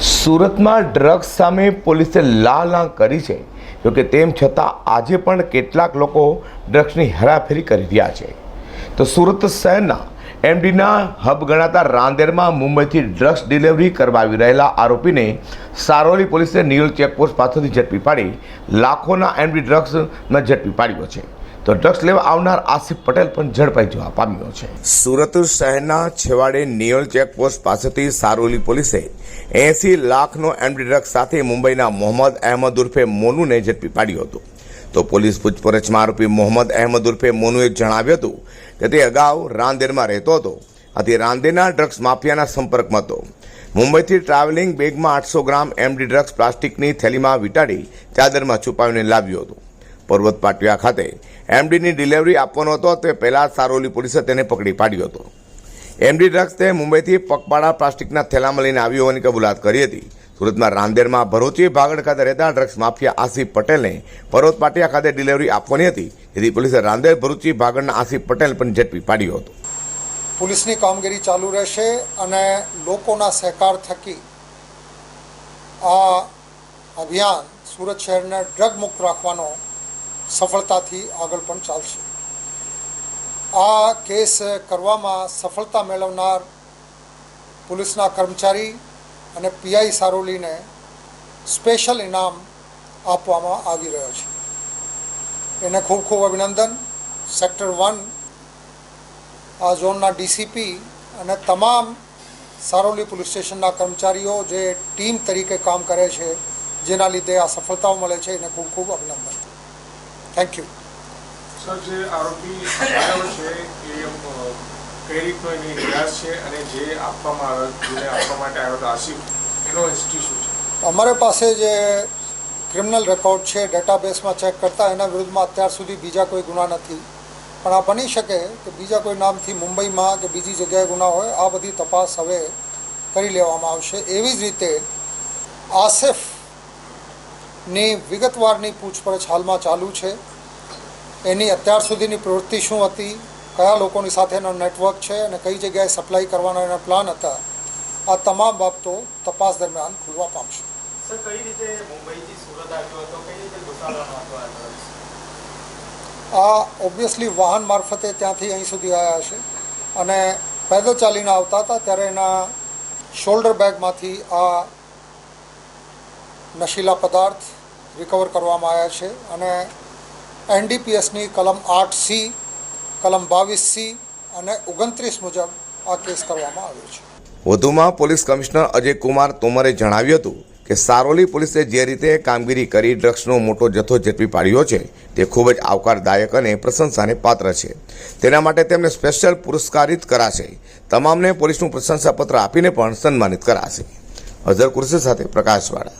સુરતમાં ડ્રગ્સ સામે પોલીસે લાલા કરી છે. જોકે તેમ છતાં આજે પણ કેટલાક લોકો ડ્રગ્સની હેરાફેરી કરી રહ્યા છે. તો સુરત શહેરના એમડીના હબ ગણાતા રાંદેરમાં મુંબઈથી ડ્રગ્સ ડિલિવરી કરવા આવી રહેલા આરોપીને સારોલી પોલીસે નિયોલ ચેકપોસ્ટ પાસેથી ઝડપી પાડી. લાખોના એમડી ડ્રગ્સમાં ઝડપી પાડ્યો છે. તો ડ્રગ્સ લેવા આવનાર આસિફ પટેલ પણ ઝડપાઈ જવા પામ્યો છે. સુરત શહેરના છેવાડે નિયોલ ચેકપોસ્ટ પાસેથી સારોલી પોલીસે એસી લાખનો એમડી ડ્રગ્સ સાથે મુંબઈના મોહમ્મદ અહેમદ ઉર્ફે મોનુને ઝડપી પાડ્યો હતો. તો પોલીસ પૂછપરછમાં આરોપી મોહમ્મદ અહેમદ ઉર્ફે મોનુએ જણાવ્યું હતું કે તે અગાઉ રાંદેરમાં રહેતો હતો. આથી રાંદેરના ડ્રગ્સ માફિયાના સંપર્કમાં હતો. મુંબઈથી ટ્રાવેલિંગ બેગમાં આઠસો ગ્રામ એમડી ડ્રગ્સ પ્લાસ્ટિકની થેલીમાં વીંટાડી ચાદરમાં છુપાવીને લાવ્યો હતો. પર્વત પાટિયા ખાતે એમડીની ડિલિવરી આપવાનો હતો. તે પહેલાં સારોલી પોલીસે તેને પકડી પાડ્યો હતો. એમડી ડ્રગ્સ તે મુંબઈથી પગપાળા પ્લાસ્ટિકના થેલામાં લઈને આવ્યો હોવાની કબૂલાત કરી હતી. સુરતમાં રાંદેરમાં ભરૂચી ભાગડ ખાતે રહેતા ડ્રગ્સ માફિયા આસિફ પટેલને પર્વત પાટિયા ખાતે ડિલિવરી આપવાની હતી. જેથી પોલીસે રાંદેર, ભરૂચી ભાગડના આસિફ પટેલ પણ ઝડપી પાડ્યો હતો. પોલીસની કામગીરી ચાલુ રહેશે અને લોકોના સહકાર થકી આ અભિયાન સુરત શહેરને ડ્રગ મુક્ત રાખવાનો સફળતાથી આગળ પણ ચાલશે. આ કેસ કરવામાં સફળતા મેળવનાર પોલીસના કર્મચારી અને પીઆઈ સારોલીને સ્પેશિયલ ઇનામ આપવામાં આવી રહ્યો છે. એને ખૂબ ખૂબ અભિનંદન. સેક્ટર વન, આ ઝોનના ડીસીપી અને તમામ સારોલી પોલીસ સ્ટેશનના કર્મચારીઓ જે ટીમ તરીકે કામ કરે છે, જેના લીધે આ સફળતાઓ મળે છે, એને ખૂબ ખૂબ અભિનંદન. થેન્ક યુ સર જે આરોપી આવ્યો છે એ કઈ રીતનો એની ઇતિહાસ છે અને જે આપવામાં આવ્યો જેને આપવા માટે આવ્યો હતો આસિફ એનો હિસ્ટ્રી શું છે? અમારા પાસે જે ક્રિમિનલ રેકોર્ડ છે ડેટાબેઝમાં ચેક કરતા એના વિરુદ્ધમાં અત્યાર સુધી બીજા કોઈ ગુના નથી. પણ આ બની શકે કે બીજા કોઈ નામથી મુંબઈમાં કે બીજી જગ્યાએ ગુના હોય આ બધી તપાસ હવે કરી લેવામાં આવશે. એવી જ રીતે આસિફની વિગતવારની પૂછપરછ હાલમાં ચાલુ છે. એની અત્યાર સુધીની પ્રવૃત્તિ શું હતી? કયા લોકોની સાથે એનો નેટવર્ક છે અને કઈ જગ્યાએ સપ્લાય કરવાના એના પ્લાન હતા? આ તમામ બાબતો તપાસ દરમિયાન ખુલવા પામશે. આ ઓબ્વિયસલી વાહન મારફતે ત્યાંથી અહીં સુધી આવ્યા હશે અને પેદલ ચાલીને આવતા હતા ત્યારે એના શોલ્ડર બેગમાંથી આ નશીલા પદાર્થ રિકવર કરવામાં આવ્યા છે. અને એનડીપીએસની કલમ આઠ સી કલમ બાવીસ સી અને ઓગણત્રીસ મુજબ આ કેસ કરવામાં આવ્યો છે. વધુમાં પોલીસ કમિશનર અજય કુમાર તોમરે જણાવ્યું હતું કે સારોલી પોલીસે જે રીતે કામગીરી કરી ડ્રગ્સનો મોટો જથ્થો ઝડપી પાડ્યો છે, તે ખૂબ જ આવકારદાયક અને પ્રશંસાને પાત્ર છે. તેના માટે તેમને સ્પેશિયલ પુરસ્કારિત કરાશે. તમામને પોલીસનું પ્રશંસાપત્ર આપીને પણ સન્માનિત કરાશે. અઝર કુરશી સાથે પ્રકાશવાળા.